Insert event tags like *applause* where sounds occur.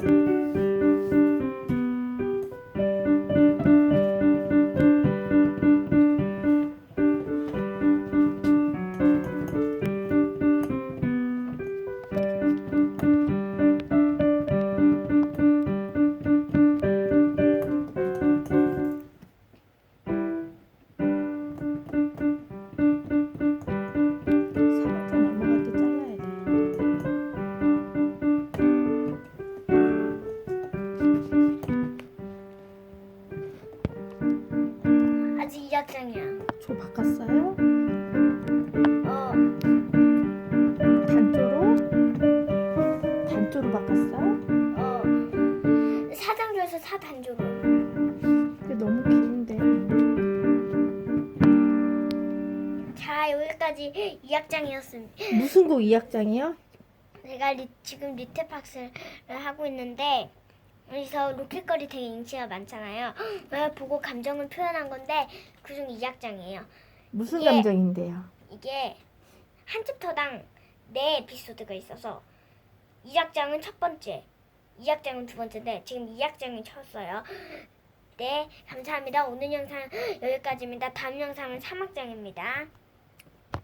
Thank you. 짜장이야. 저 바꿨어요? 어. 단조로? 단조로 바꿨어? 어. 사단조에서 사단조로. 근데 너무 긴데. 자 여기까지 2학장이었습니다. 무슨 곡 2학장이요? 제가 리, 지금 리테팍스를 하고 있는데 여기서 로켓걸이 되게 인기가 많잖아요. *gasps* 그걸 보고 감정을 표현한 건데 그중 2악장이에요. 무슨 예. 감정인데요? 이게 한 챕터당 네 에피소드가 있어서 2악장은 첫 번째, 2악장은 두 번째인데 지금 2악장이 쳤어요. *gasps* 네, 감사합니다. 오늘 영상 여기까지입니다. 다음 영상은 3악장입니다.